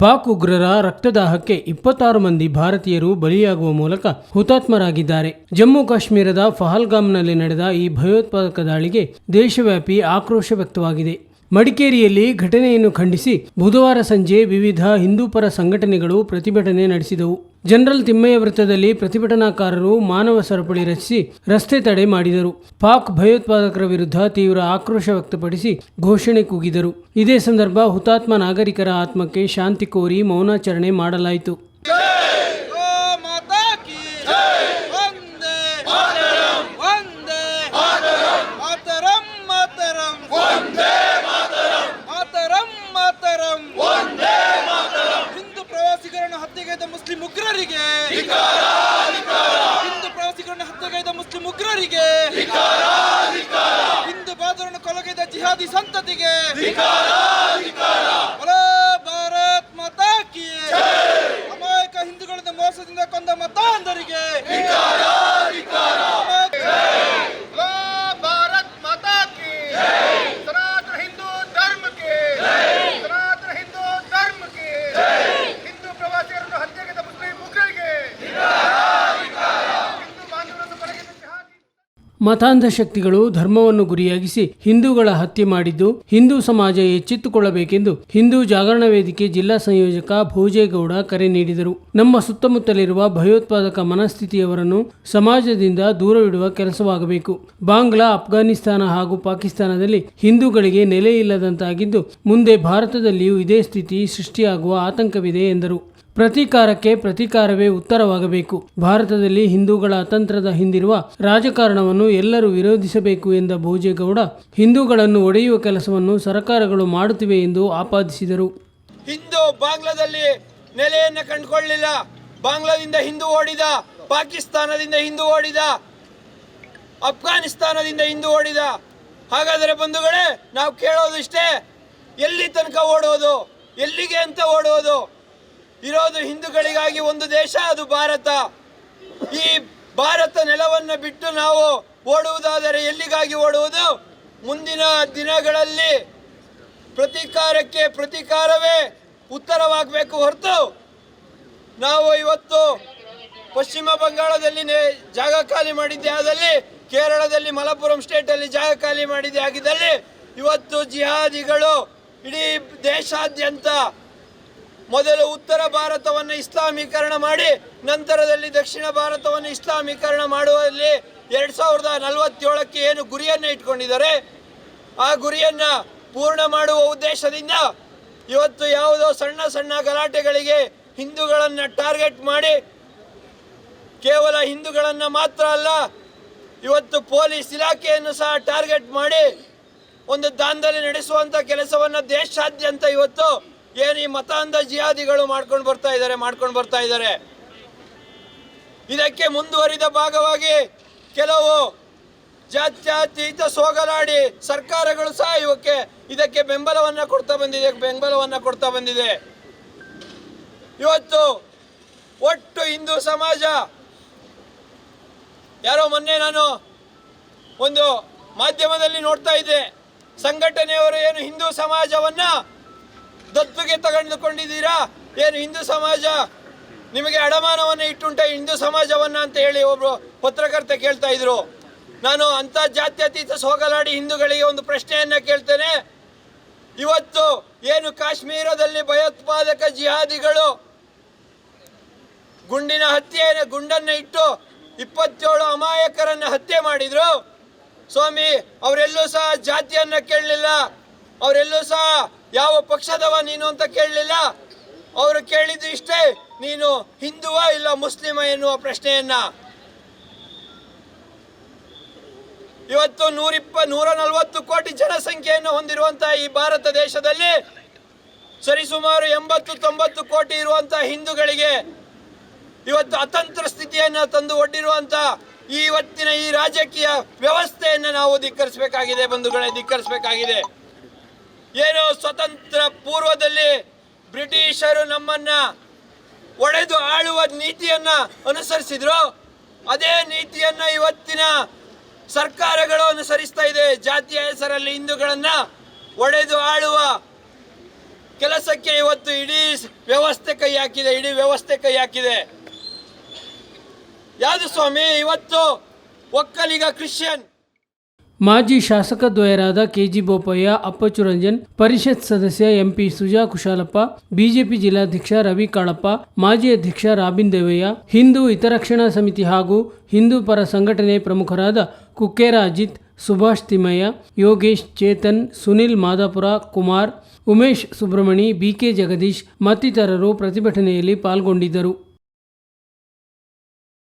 ಪಾಕ್ ಉಗ್ರರ ರಕ್ತದಾಹಕ್ಕೆ ಇಪ್ಪತ್ತಾರು ಮಂದಿ ಭಾರತೀಯರು ಬಲಿಯಾಗುವ ಮೂಲಕ ಹುತಾತ್ಮರಾಗಿದ್ದಾರೆ. ಜಮ್ಮು ಕಾಶ್ಮೀರದ ಫಹಲ್ಗಾಮ್ನಲ್ಲಿ ನಡೆದ ಈ ಭಯೋತ್ಪಾದಕ ದಾಳಿಗೆ ದೇಶವ್ಯಾಪಿ ಆಕ್ರೋಶ ವ್ಯಕ್ತವಾಗಿದೆ. ಮಡಿಕೇರಿಯಲ್ಲಿ ಘಟನೆಯನ್ನು ಖಂಡಿಸಿ ಬುಧವಾರ ಸಂಜೆ ವಿವಿಧ ಹಿಂದೂಪರ ಸಂಘಟನೆಗಳು ಪ್ರತಿಭಟನೆ ನಡೆಸಿದವು. ಜನರಲ್ ತಿಮ್ಮಯ್ಯ ವೃತ್ತದಲ್ಲಿ ಪ್ರತಿಭಟನಾಕಾರರು ಮಾನವ ಸರಪಳಿ ರಚಿಸಿ ರಸ್ತೆ ತಡೆ ಮಾಡಿದರು. ಪಾಕ್ ಭಯೋತ್ಪಾದಕರ ವಿರುದ್ಧ ತೀವ್ರ ಆಕ್ರೋಶ ವ್ಯಕ್ತಪಡಿಸಿ ಘೋಷಣೆ ಕೂಗಿದರು. ಇದೇ ಸಂದರ್ಭ ಹುತಾತ್ಮ ನಾಗರಿಕರ ಆತ್ಮಕ್ಕೆ ಶಾಂತಿ ಕೋರಿ ಮೌನಾಚರಣೆ ಮಾಡಲಾಯಿತು ಗೋ ಮಾತಾ ಕಿ ವಂದೇ ವಂದೇ ಮಾತರಂ ಮಾತರಂ ಮಾತರಂ ಮಾತರಂ ಹಿಂದೂ ಪ್ರವಾಸಿಗರನ್ನು ಹತ್ಯೆಗೈದ ಮುಸ್ಲಿಂ ಉಗ್ರರಿಗೆ ಹಿಂದೂ ಪ್ರವಾಸಿಗರನ್ನು ಹತ್ಯೆಗೈದ ಮುಸ್ಲಿಂ ಇಂದು ಹಿಂದೂ ಬಾದರನ್ನು ಕೊಲಗೈದ ಜಿಹಾದಿ ಸಂತತಿಗೆ ಬಲೋ ಭಾರತ್ ಮಾತಾ ಕಿ ಅಮಾಯಕ ಹಿಂದೂಗಳಿಂದ ಮೋಸದಿಂದ ಕೊಂದ ಮತಾಂಧರಿಗೆ ಬಲೋ ಭಾರತ್ ಮಾತಾ ಕಿ ಸನಾತನ ಹಿಂದೂ ಧರ್ಮ ಕಿ ಸನಾತನ ಹಿಂದೂ ಧರ್ಮ ಕಿ ಹಿಂದೂ ಪ್ರವಾಸಿಗರನ್ನು ಹತ್ಯೆಗೆದ ಮುಸ್ಲಿಂ ಉಗ್ರರಿಗೆ ಹಿಂದೂ ಬಾಂಧವರನ್ನು ಕೊಲೆಗೈದ ಜಿಹಾದಿ ಮತಾಂಧ ಶಕ್ತಿಗಳು ಧರ್ಮವನ್ನು ಗುರಿಯಾಗಿಸಿ ಹಿಂದೂಗಳ ಹತ್ಯೆ ಮಾಡಿದ್ದು ಹಿಂದೂ ಸಮಾಜ ಎಚ್ಚೆತ್ತುಕೊಳ್ಳಬೇಕೆಂದು ಹಿಂದೂ ಜಾಗರಣ ವೇದಿಕೆ ಜಿಲ್ಲಾ ಸಂಯೋಜಕ ಭೋಜೇಗೌಡ ಕರೆ ನೀಡಿದರು. ನಮ್ಮ ಸುತ್ತಮುತ್ತಲಿರುವ ಭಯೋತ್ಪಾದಕ ಮನಸ್ಥಿತಿಯವರನ್ನು ಸಮಾಜದಿಂದ ದೂರವಿಡುವ ಕೆಲಸವಾಗಬೇಕು. ಬಾಂಗ್ಲಾ, ಅಫ್ಘಾನಿಸ್ತಾನ ಹಾಗೂ ಪಾಕಿಸ್ತಾನದಲ್ಲಿ ಹಿಂದೂಗಳಿಗೆ ನೆಲೆಯಿಲ್ಲದಂತಾಗಿದ್ದು ಮುಂದೆ ಭಾರತದಲ್ಲಿಯೂ ಇದೇ ಸ್ಥಿತಿ ಸೃಷ್ಟಿಯಾಗುವ ಆತಂಕವಿದೆ ಎಂದರು. ಪ್ರತೀಕಾರಕ್ಕೆ ಪ್ರತೀಕಾರವೇ ಉತ್ತರವಾಗಬೇಕು. ಭಾರತದಲ್ಲಿ ಹಿಂದೂಗಳ ಅತಂತ್ರದ ಹಿಂದಿರುವ ರಾಜಕಾರಣವನ್ನು ಎಲ್ಲರೂ ವಿರೋಧಿಸಬೇಕು ಎಂದ ಭೋಜೇಗೌಡ, ಹಿಂದೂಗಳನ್ನು ಒಡೆಯುವ ಕೆಲಸವನ್ನು ಸರ್ಕಾರಗಳು ಮಾಡುತ್ತಿವೆ ಎಂದು ಆಪಾದಿಸಿದರು. ಹಿಂದೂ ಬಾಂಗ್ಲಾದಲ್ಲಿ ನೆಲೆಯನ್ನು ಕಂಡುಕೊಳ್ಳಲಿಲ್ಲ ಬಾಂಗ್ಲಾದಿಂದ ಹಿಂದೂ ಓಡಿದ, ಪಾಕಿಸ್ತಾನದಿಂದ ಹಿಂದೂ ಓಡಿದ, ಅಫ್ಘಾನಿಸ್ತಾನದಿಂದ ಹಿಂದೂ ಓಡಿದ. ಹಾಗಾದರೆ ಬಂಧುಗಳೇ, ನಾವು ಕೇಳೋದು ಇಷ್ಟೇ, ಎಲ್ಲಿ ತನಕ ಓಡೋದು, ಎಲ್ಲಿಗೆ ಅಂತ ಓಡೋದು? ಇರೋದು ಹಿಂದೂಗಳಿಗಾಗಿ ಒಂದು ದೇಶ, ಅದು ಭಾರತ. ಈ ಭಾರತ ನೆಲವನ್ನು ಬಿಟ್ಟು ನಾವು ಓಡುವುದಾದರೆ ಎಲ್ಲಿಗಾಗಿ ಓಡುವುದು? ಮುಂದಿನ ದಿನಗಳಲ್ಲಿ ಪ್ರತೀಕಾರಕ್ಕೆ ಪ್ರತೀಕಾರವೇ ಉತ್ತರವಾಗಬೇಕು ಹೊರತು ನಾವು ಇವತ್ತು ಪಶ್ಚಿಮ ಬಂಗಾಳದಲ್ಲಿ ಜಾಗ ಖಾಲಿ ಮಾಡಿದ್ದೆ ಆದಲ್ಲಿ, ಕೇರಳದಲ್ಲಿ ಮಲಪುರಂ ಸ್ಟೇಟಲ್ಲಿ ಜಾಗ ಖಾಲಿ ಮಾಡಿದ್ದೆ ಆಗಿದ್ದಲ್ಲಿ, ಇವತ್ತು ಜಿಹಾದಿಗಳು ಇಡೀ ದೇಶಾದ್ಯಂತ ಮೊದಲು ಉತ್ತರ ಭಾರತವನ್ನು ಇಸ್ಲಾಮೀಕರಣ ಮಾಡಿ, ನಂತರದಲ್ಲಿ ದಕ್ಷಿಣ ಭಾರತವನ್ನು ಇಸ್ಲಾಮೀಕರಣ ಮಾಡುವಲ್ಲಿ ಎರಡ್ ಸಾವಿರದ ನಲವತ್ತೇಳಕ್ಕೆ ಏನು ಗುರಿಯನ್ನು ಇಟ್ಕೊಂಡಿದ್ದಾರೆ? ಆ ಗುರಿಯನ್ನ ಪೂರ್ಣ ಮಾಡುವ ಉದ್ದೇಶದಿಂದ ಇವತ್ತು ಯಾವುದೋ ಸಣ್ಣ ಸಣ್ಣ ಗಲಾಟೆಗಳಿಗೆ ಹಿಂದೂಗಳನ್ನು ಟಾರ್ಗೆಟ್ ಮಾಡಿ, ಕೇವಲ ಹಿಂದೂಗಳನ್ನು ಮಾತ್ರ ಅಲ್ಲ, ಇವತ್ತು ಪೊಲೀಸ್ ಇಲಾಖೆಯನ್ನು ಸಹ ಟಾರ್ಗೆಟ್ ಮಾಡಿ ಒಂದು ದಾಂಧಲೆ ನಡೆಸುವಂತ ಕೆಲಸವನ್ನ ದೇಶಾದ್ಯಂತ ಇವತ್ತು ಏನು ಈ ಮತಾಂಧ ಜಿಹಾದಿಗಳು ಮಾಡ್ಕೊಂಡು ಬರ್ತಾ ಇದ್ದಾರೆ ಮಾಡ್ಕೊಂಡು ಬರ್ತಾ ಇದ್ದಾರೆ ಇದಕ್ಕೆ ಮುಂದುವರಿದ ಭಾಗವಾಗಿ ಕೆಲವು ಜಾತ್ಯಾತೀತ ಸೋಗಲಾಡಿ ಸರ್ಕಾರಗಳು ಸಹ ಇವಕ್ಕೆ ಇದಕ್ಕೆ ಬೆಂಬಲವನ್ನ ಕೊಡ್ತಾ ಬಂದಿದೆ, ಬೆಂಬಲವನ್ನ ಕೊಡ್ತಾ ಬಂದಿದೆ. ಇವತ್ತು ಒಟ್ಟು ಹಿಂದೂ ಸಮಾಜ, ಯಾರೋ ಮೊನ್ನೆ ನಾನು ಒಂದು ಮಾಧ್ಯಮದಲ್ಲಿ ನೋಡ್ತಾ ಇದ್ದೆ, ಸಂಘಟನೆಯವರು ಏನು ಹಿಂದೂ ಸಮಾಜವನ್ನ ದತ್ತುಗೆ ತಗೊಂಡುಕೊಂಡಿದ್ದೀರಾ? ಏನು ಹಿಂದೂ ಸಮಾಜ? ನಿಮಗೆ ಅಡಮಾನವನ್ನು ಇಟ್ಟುಂಟ ಹಿಂದೂ ಸಮಾಜವನ್ನ ಅಂತ ಹೇಳಿ ಒಬ್ರು ಪತ್ರಕರ್ತ ಕೇಳ್ತಾ ಇದ್ರು. ನಾನು ಅಂತ ಜಾತ್ಯತೀತ ಸೋಗಲಾಡಿ ಹಿಂದೂಗಳಿಗೆ ಒಂದು ಪ್ರಶ್ನೆಯನ್ನ ಕೇಳ್ತೇನೆ. ಇವತ್ತು ಏನು ಕಾಶ್ಮೀರದಲ್ಲಿ ಭಯೋತ್ಪಾದಕ ಜಿಹಾದಿಗಳು ಗುಂಡಿನ ಹತ್ಯೆಯನ್ನು ಗುಂಡನ್ನ ಇಟ್ಟು ಇಪ್ಪತ್ತೇಳು ಅಮಾಯಕರನ್ನ ಹತ್ಯೆ ಮಾಡಿದ್ರು? ಸ್ವಾಮಿ, ಅವರೆಲ್ಲೂ ಸಹ ಜಾತಿಯನ್ನ ಕೇಳಲಿಲ್ಲ. ಅವರೆಲ್ಲೂ ಸಹ ಯಾವ ಪಕ್ಷದವ ನೀನು ಅಂತ ಕೇಳಲಿಲ್ಲ? ಅವರು ಕೇಳಿದ್ದು ಇಷ್ಟೇ, ನೀನು ಹಿಂದುವ ಇಲ್ಲ ಮುಸ್ಲಿಮ ಎನ್ನುವ ಪ್ರಶ್ನೆಯನ್ನ. ಇವತ್ತು ನೂರಿಪ್ಪ ನೂರ ನಲವತ್ತು ಕೋಟಿ ಜನಸಂಖ್ಯೆಯನ್ನು ಹೊಂದಿರುವಂತಹ ಈ ಭಾರತ ದೇಶದಲ್ಲಿ ಸರಿಸುಮಾರು ಎಂಬತ್ತು, ತೊಂಬತ್ತು ಕೋಟಿ ಇರುವಂತಹ ಹಿಂದೂಗಳಿಗೆ ಇವತ್ತು ಅತಂತ್ರ ಸ್ಥಿತಿಯನ್ನು ತಂದು ಒಡ್ಡಿರುವಂತ ಈ ಇವತ್ತಿನ ಈ ರಾಜಕೀಯ ವ್ಯವಸ್ಥೆಯನ್ನು ನಾವು ಧಿಕ್ಕರಿಸಬೇಕಾಗಿದೆ, ಬಂಧುಗಳೇ, ಧಿಕ್ಕರಿಸಬೇಕಾಗಿದೆ. ಏನು ಸ್ವತಂತ್ರ ಪೂರ್ವದಲ್ಲಿ ಬ್ರಿಟಿಷರು ನಮ್ಮನ್ನ ಒಡೆದು ಆಳುವ ನೀತಿಯನ್ನ ಅನುಸರಿಸಿದ್ರು. ಅದೇ ನೀತಿಯನ್ನ ಇವತ್ತಿನ ಸರ್ಕಾರಗಳು ಅನುಸರಿಸ್ತಾ ಇದೆ. ಜಾತಿಯ ಹೆಸರಲ್ಲಿ ಹಿಂದೂಗಳನ್ನ ಒಡೆದು ಆಳುವ ಕೆಲಸಕ್ಕೆ ಇವತ್ತು ಇಡೀ ವ್ಯವಸ್ಥೆ ಕೈ ಹಾಕಿದೆ, ಇಡೀ ವ್ಯವಸ್ಥೆ ಕೈ ಹಾಕಿದೆ. ಯಾವುದು ಸ್ವಾಮಿ? ಇವತ್ತು ಒಕ್ಕಲಿಗ ಕ್ರಿಶ್ಚಿಯನ್. ಮಾಜಿ ಶಾಸಕದ್ವಯರಾದ ಕೆಜಿ ಬೋಪಯ್ಯ ಅಪ್ಪಚ್ಚು ರಂಜನ್ ಪರಿಷತ್ ಸದಸ್ಯ ಎಂಪಿ ಸುಜಾ ಕುಶಾಲಪ್ಪ, ಬಿಜೆಪಿ ಜಿಲ್ಲಾಧ್ಯಕ್ಷ ರವಿ ಕಾಳಪ್ಪ, ಮಾಜಿ ಅಧ್ಯಕ್ಷ ರಾಬಿನ್ ದೇವಯ್ಯ, ಹಿಂದೂ ಹಿತರಕ್ಷಣಾ ಸಮಿತಿ ಹಾಗೂ ಹಿಂದೂ ಪರ ಸಂಘಟನೆ ಪ್ರಮುಖರಾದ ಕುಕ್ಕೇರ ಅಜಿತ್, ಸುಭಾಷ್ ತಿಮ್ಮಯ್ಯ, ಯೋಗೇಶ್ ಚೇತನ್, ಸುನಿಲ್ ಮಾದಾಪುರ, ಕುಮಾರ್, ಉಮೇಶ್ ಸುಬ್ರಮಣಿ ಬಿಕೆ ಜಗದೀಶ್ ಮತ್ತಿತರರು ಪ್ರತಿಭಟನೆಯಲ್ಲಿ ಪಾಲ್ಗೊಂಡಿದ್ದರು.